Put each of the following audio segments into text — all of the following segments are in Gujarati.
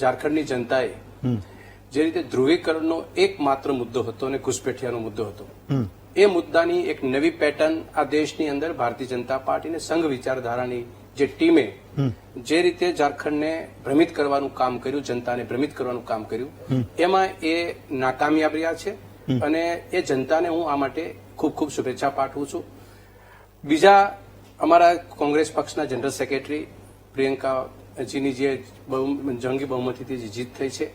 ઝારખંડની જનતાએ જે રીતે ધ્રુવીકરણનો એકમાત્ર મુદ્દો હતો અને ઘુસપેઠિયાનો મુદ્દો હતો એ મુદ્દાની એક નવી પેટર્ન આ દેશની અંદર ભારતીય જનતા પાર્ટીને સંઘ વિચારધારાની જે ટીમે જે રીતે ઝારખંડને ભ્રમિત કરવાનું કામ કર્યું જનતાને ભ્રમિત કરવાનું કામ કર્યું એમાં એ નાકામયાબ રહ્યા છે અને એ જનતાને હું આ માટે ખૂબ ખૂબ શુભેચ્છા પાઠવું છું. બીજા અમારા કોંગ્રેસ પક્ષના જનરલ સેક્રેટરી પ્રિયંકાજીની જે જંગી બહુમતીથી જે જીત થઈ છે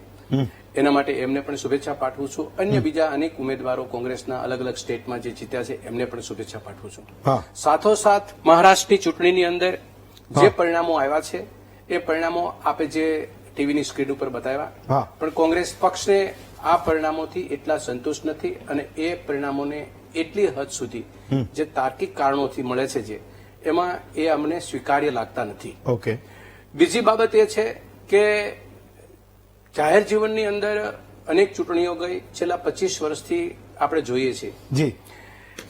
એના માટે એમને પણ શુભેચ્છા પાઠવું છું. અન્ય બીજા અનેક ઉમેદવારો કોંગ્રેસના અલગ અલગ સ્ટેટમાં જે જીત્યા છે એમને પણ શુભેચ્છા પાઠવું છું. સાથોસાથ મહારાષ્ટ્રની ચૂંટણીની અંદર જે પરિણામો આવ્યા છે એ પરિણામો આપે જે ટીવીની સ્ક્રીન ઉપર બતાવ્યા. પણ કોંગ્રેસ પક્ષને આ પરિણામોથી એટલા સંતુષ્ટ નથી અને એ પરિણામોને એટલી હદ સુધી જે તાર્કિક કારણોથી મળે છે જે એમાં એ અમને સ્વીકાર્ય લાગતા નથી. ઓકે. બીજી બાબત એ છે કે જાહેર જીવનની અંદર અનેક ચૂંટણીઓ ગઈ છેલ્લા પચીસ વર્ષથી આપણે જોઈએ છીએ. જી.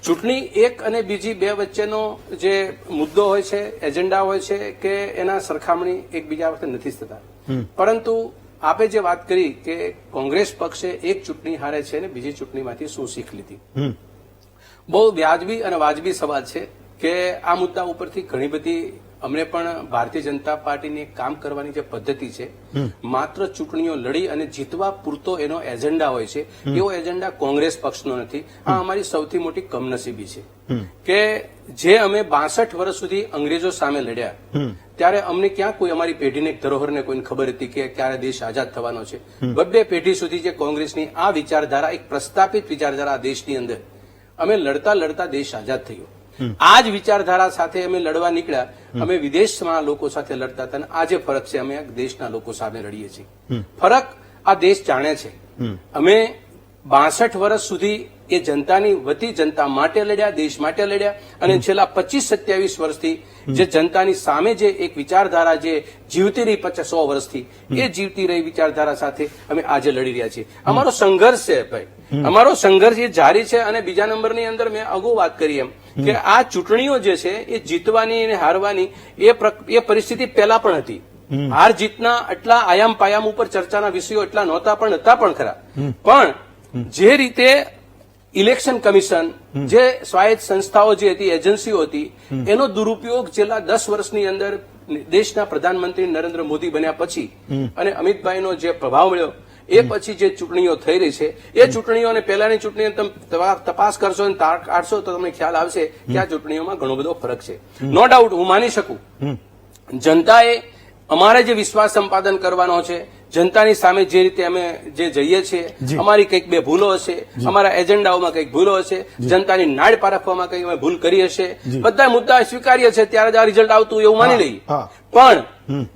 ચૂંટણી એક અને બીજી બે વચ્ચેનો જે મુદ્દો હોય છે એજન્ડા હોય છે કે એના સરખામણી એકબીજા વખતે નથી થતા. પરંતુ આપે જે વાત કરી કે કોંગ્રેસ પક્ષે એક ચૂંટણી હારે છે અને બીજી ચૂંટણીમાંથી શું શીખ લીધી. બહુ વ્યાજબી અને વાજબી સવાલ છે કે આ મુદ્દા ઉપરથી ઘણી બધી અમને પણ ભારતીય જનતા પાર્ટીની કામ કરવાની જે પદ્ધતિ છે માત્ર ચૂંટણીઓ લડી અને જીતવા પૂરતો એનો એજન્ડા હોય છે એવો એજન્ડા કોંગ્રેસ પક્ષનો નથી. આ અમારી સૌથી મોટી કમનસીબી છે. કે જે અમે બાસઠ વર્ષ સુધી અંગ્રેજો સામે લડ્યા ત્યારે અમને ક્યાં કોઈ અમારી પેઢીને ધરોહરને કોઈને ખબર હતી કે ક્યારે દેશ આઝાદ થવાનો છે. બબ્બે પેઢી સુધી જે કોંગ્રેસની આ વિચારધારા એક પ્રસ્થાપિત વિચારધારા દેશની અંદર અમે લડતા લડતા દેશ આઝાદ થયો. આ જ વિચારધારા સાથે અમે લડવા નીકળ્યા. અમે વિદેશમાં લોકો સાથે લડતા હતા અને આજે ફરક છે અમે દેશના લોકો સામે લડીએ છીએ. ફરક આ દેશ જાણે છે. અમે બાસઠ વર્ષ સુધી એ જનતાની વતી જનતા માટે લડ્યા દેશ માટે લડ્યા. અને છેલ્લા પચીસ સત્યાવીસ વર્ષથી જે જનતાની સામે જે એક વિચારધારા જે જીવતી રહી પચાસ સો વર્ષથી એ જીવતી રહી વિચારધારા સાથે અમે આજે લડી રહ્યા છીએ. અમારો સંઘર્ષ છે ભાઈ. અમારો સંઘર્ષ એ જારી છે અને બીજા નંબરની અંદર મેં અગાઉ વાત કરી એમ કે આ ચૂંટણીઓ જે છે એ જીતવાની અને હારવાની એ પરિસ્થિતિ પહેલા પણ હતી. હાર જીતના એટલા આયામ પાયામ ઉપર ચર્ચાના વિષયો એટલા નહોતા પણ હતા પણ ખરા. પણ જે રીતે ઇલેક્શન કમિશન જે સ્વાયત્ત સંસ્થાઓ જે હતી એજન્સીઓ હતી એનો દુરુપયોગ છેલ્લા દસ વર્ષની અંદર દેશના પ્રધાનમંત્રી નરેન્દ્ર મોદી બન્યા પછી અને અમિતભાઈનો જે પ્રભાવ મળ્યો એ પછી જે ચૂંટણીઓ થઈ રહી છે એ ચૂંટણીઓ અને પહેલાની ચૂંટણીઓ તમે તપાસ કરશો અને તાર કાઢશો તો તમને ખ્યાલ આવશે કે આ ચૂંટણીઓમાં ઘણો બધો ફરક છે. નો ડાઉટ હું માની શકું. જનતાએ અમારે જે વિશ્વાસ સંપાદન કરવાનો છે જનતાની સામે જે રીતે અમે જે જઈએ છીએ અમારી કંઈક બે ભૂલો હશે અમારા એજન્ડાઓમાં કંઈક ભૂલો હશે જનતાની નાડ પારખવામાં કંઈક અમે ભૂલ કરી હશે. બધા મુદ્દા સ્વીકાર્ય છે ત્યારે જ આ રિઝલ્ટ આવતું એવું માની લઈએ. પણ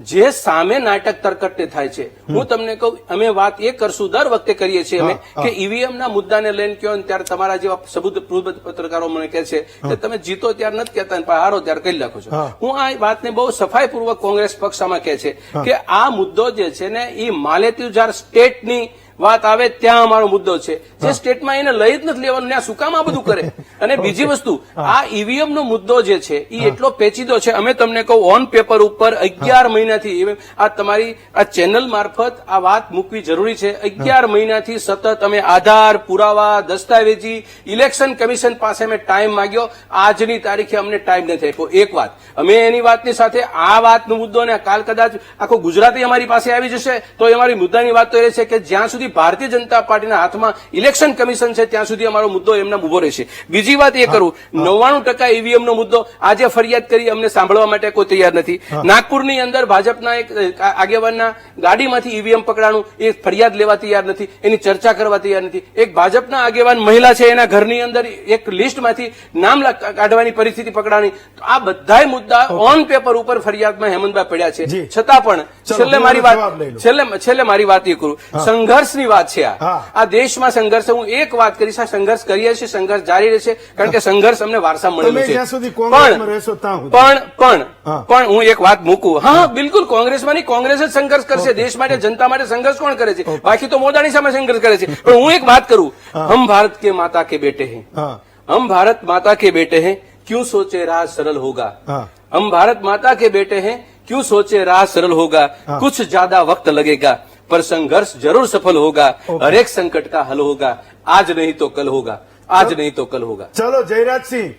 જે સામે નાટક તરકટે થાય છે હું તમને કહું અમે વાત એ કરશું દર વખતે કરીએ છીએ અમે કે ઈવીએમ ના મુદ્દાને લઈને કયો ત્યારે તમારા જેવા સબૂત પત્રકારો મને કહે છે કે તમે જીતો ત્યારે નથી કહેતા પણ હારો ત્યારે કહી લખો છો. હું. આ વાતને બહુ સફાઈપૂર્વક કોંગ્રેસ પક્ષ આમાં કહે છે કે આ મુદ્દો જે છે ને એ માલેતુજાર સ્ટેટની વાત આવે ત્યાં અમારો મુદ્દો છે. જે સ્ટેટમાં એને લઈ જ નથી લેવાનું શું કામ આ બધું કરે? અને બીજી વસ્તુ આ ઈવીએમ નો મુદ્દો જે છે એ એટલો પેચીદો છે અમે તમને કહું ઓન પેપર ઉપર અગિયાર મહિનાથી આ તમારી આ ચેનલ મારફત આ વાત મૂકવી જરૂરી છે. અગિયાર મહિનાથી સતત અમે આધાર પુરાવા દસ્તાવેજી ઇલેક્શન કમિશન પાસે અમે ટાઈમ માંગ્યો. આજની તારીખે અમને ટાઈમ નથી આપ્યો. એક વાત. અમે એની વાતની સાથે આ વાતનો મુદ્દો ને કાલ કદાચ આખો ગુજરાતી અમારી પાસે આવી જશે તો એ અમારી મુદ્દાની વાત તો એ છે કે જ્યાં સુધી ભારતીય જનતા પાર્ટીના હાથમાં ઇલેક્શન કમિશન છે ત્યાં સુધી અમારો મુદ્દો એમના ઊભો રહેશે. બીજી વાત એ કરું નવ્વાણું ટકા ઈવીએમ નો મુદ્દો આજે ફરિયાદ કરી અમને સાંભળવા માટે કોઈ તૈયાર નથી. નાગપુરની અંદર ભાજપના એક આગેવાનના ગાડીમાંથી ઈવીએમ પકડાણું એ ફરિયાદ લેવા તૈયાર નથી એની ચર્ચા કરવા તૈયાર નથી. એક ભાજપના આગેવાન મહિલા છે એના ઘરની અંદર એક લિસ્ટમાંથી નામ કાઢવાની પરિસ્થિતિ પકડાણી. આ બધાય મુદ્દા ઓન પેપર ઉપર ફરિયાદમાં હેમંતભાઈ પડ્યા છે. છતાં પણ છેલ્લે મારી વાત છેલ્લે છેલ્લે મારી વાત એ કરું. સંઘર્ષની વાત છે આ હા. આ દેશમાં સંઘર્ષ છે. હું એક વાત કરીશ આ સંઘર્ષ કરીએ છીએ સંઘર્ષ જારી રહેશે કારણ કે સંઘર્ષ અમને વારસા મળેલું તમે છે જ્યાં સુધી કોંગ્રેસમાં પણ- રહેશો ત્યાં સુધી. પણ પણ હા. પણ હું એક વાત મૂકું હા હા, બિલકુલ કોંગ્રેસમાં નહીં કોંગ્રેસ જ સંઘર્ષ કરશે દેશ માટે જનતા માટે સંઘર્ષ કોણ કરે છે બાકી તો મોદાની સામે સંઘર્ષ કરે છે પણ હું એક વાત કરું હમ ભારત કે માતા કે બેટે हैं હા हम भारत माता के बेटे हैं क्यों सोचे राह सरल होगा हाँ। हम भारत माता के बेटे हैं क्यों सोचे राह सरल होगा? हाँ। कुछ ज़्यादा वक्त लगेगा पर संघर्ष ज़रूर सफल होगा हर एक संकट का हल होगा। आज नहीं तो कल होगा आज नहीं तो कल होगा। चलो जयराज सिंह।